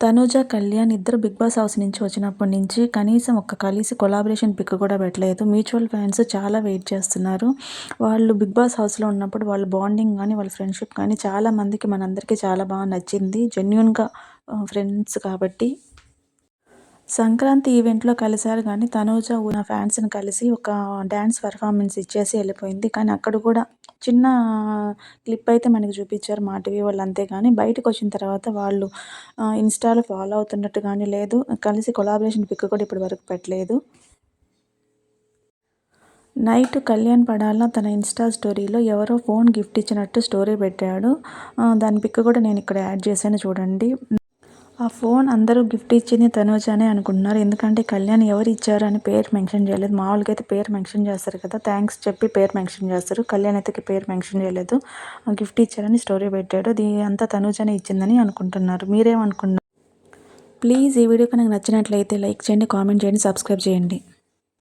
తనూజ కళ్యాణ్ ఇద్దరు big boss house నుంచి వచ్చినప్పటి నుంచి కనీసం ఒక్క కలిసి కొలాబరేషన్ పిక్ కూడా పెట్టలేదు. మ్యూచువల్ ఫ్యాన్స్ చాలా వెయిట్ చేస్తున్నారు. వాళ్ళు బిగ్ బాస్ హౌస్లో ఉన్నప్పుడు వాళ్ళ బాండింగ్ కానీ వాళ్ళ ఫ్రెండ్షిప్ కానీ చాలా మందికి మనందరికీ చాలా బాగా నచ్చింది. జెన్యున్గా ఫ్రెండ్స్ కాబట్టి. సంక్రాంతి ఈవెంట్లో కలిశారు కానీ తనూజ ఉన్న ఫ్యాన్స్ని కలిసి ఒక డ్యాన్స్ పర్ఫార్మెన్స్ ఇచ్చేసి వెళ్ళిపోయింది. కానీ అక్కడ కూడా చిన్న క్లిప్ అయితే మనకి చూపించారు మా టీవీ వాళ్ళు అంతే కానీ బయటకు వచ్చిన తర్వాత వాళ్ళు ఇన్స్టాలో ఫాలో అవుతున్నట్టు కానీ లేదు. కలిసి కొలాబరేషన్ పిక్ కూడా ఇప్పటి వరకు పెట్టలేదు. నైట్ కళ్యాణ్ పడాల తన ఇన్స్టా స్టోరీలో ఎవరో ఫోన్ గిఫ్ట్ ఇచ్చినట్టు స్టోరీ పెట్టాడు. దాని పిక్ కూడా నేను ఇక్కడ యాడ్ చేశాను చూడండి. ఆ ఫోన్ అందరూ గిఫ్ట్ ఇచ్చింది తనూజానే అనుకుంటున్నారు. ఎందుకంటే కళ్యాణ్ ఎవరు ఇచ్చారు అని పేరు మెన్షన్ చేయలేదు. మామూలుగా అయితే పేరు మెన్షన్ చేస్తారు కదా. థ్యాంక్స్ చెప్పి పేరు మెన్షన్ చేస్తారు. కళ్యాణ్ అయితే పేరు మెన్షన్ చేయలేదు. గిఫ్ట్ ఇచ్చారని స్టోరీ పెట్టాడు. దీని అంతా తనూజానే ఇచ్చిందని అనుకుంటున్నారు. మీరేమనుకుంటున్నారు ప్లీజ్ ఈ వీడియో కనుక నచ్చినట్లయితే లైక్ చేయండి కామెంట్ చేయండి సబ్స్క్రైబ్ చేయండి.